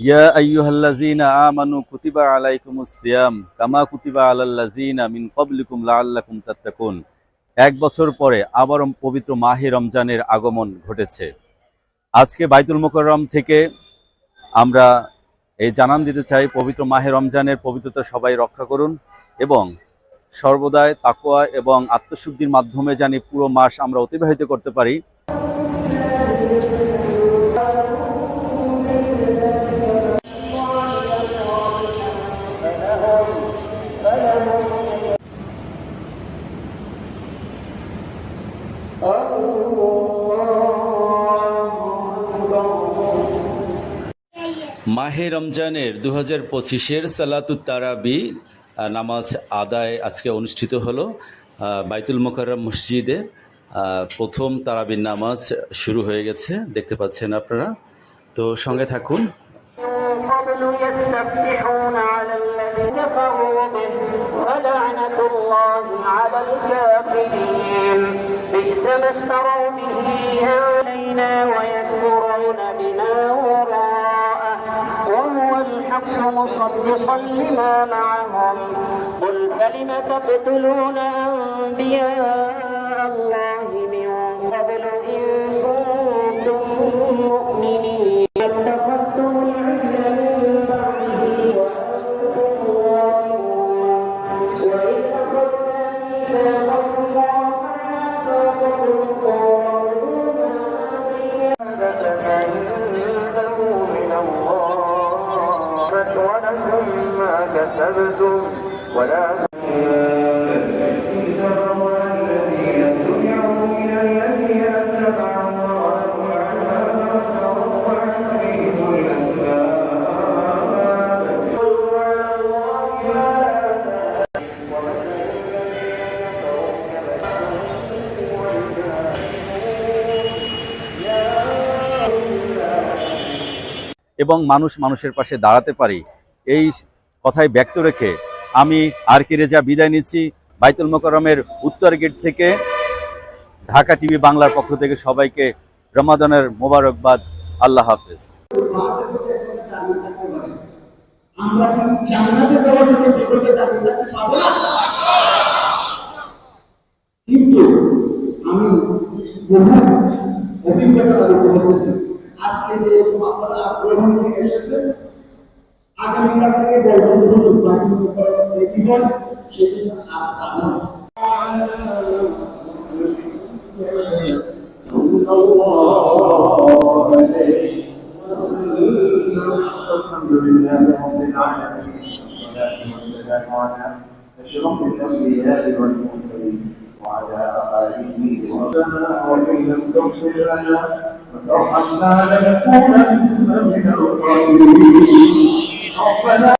ইয়া আইয়ুহাল্লাযীনা আমানু কুতিবা আলাইকুমুস সিয়াম কামা কুতিবা আলাল্লাযীনা মিন ক্বাবলিকুম লাআল্লাকুম তাত্তাকুন। এক বছর পরে আবার পবিত্র মাহে রমজানের আগমন ঘটেছে। আজকে বাইতুল মোকাররম থেকে আমরা এই জানান দিতে চাই, পবিত্র মাহে রমজানের পবিত্রতা সবাই রক্ষা করুন এবং সর্বদাই তাকোয়া এবং আত্মশুদ্ধির মাধ্যমে জানি পুরো মাস আমরা অতিবাহিত করতে পারি। মাহে রমজানের দু হাজার পঁচিশের সালাতুত তারাবি আহ, নামাজ আদায় আজকে অনুষ্ঠিত হলো আহ, বাইতুল মোকাররম মসজিদে আহ, প্রথম তারাবির নামাজ শুরু হয়ে গেছে দেখতে পাচ্ছেন আপনারা তো সঙ্গে থাকুন قبل يستفتحون على الذين كفروا به ولعنة الله على الكافرين بئس ما اشتروا به علينا ويكفرون بما وراءه. وهو الحق مصدقا لما معهم. قل فلم تقتلون أنبياء الله من قبل إن كنتم مؤمنين؟ ما كسبتم ولا এবং মানুষ মানুষের পাশে দাঁড়াতে পারি এই কথাই ব্যক্ত রেখে আমি আর কে রেজা বিদায় নিচ্ছি। বাইতুল মোকরমের উত্তর গেট থেকে ঢাকা টিভি বাংলার পক্ষ থেকে সবাইকে রমাদানের মোবারকবাদ। আল্লাহ হাফেজ। অভিজ্ঞতা আজকে যে আপনারা নিয়ে এসেছেন আগামীকাল থেকে বলবেন ধরুন বাকি কি হয় সেটি আর জানো الحمد لله رب العالمين والصلاة والسلام على أشرف الأنبياء والمرسلين وعلى آله وصحبه ومن لم تغفر لنا وترحمنا لنكونن من 好快乐。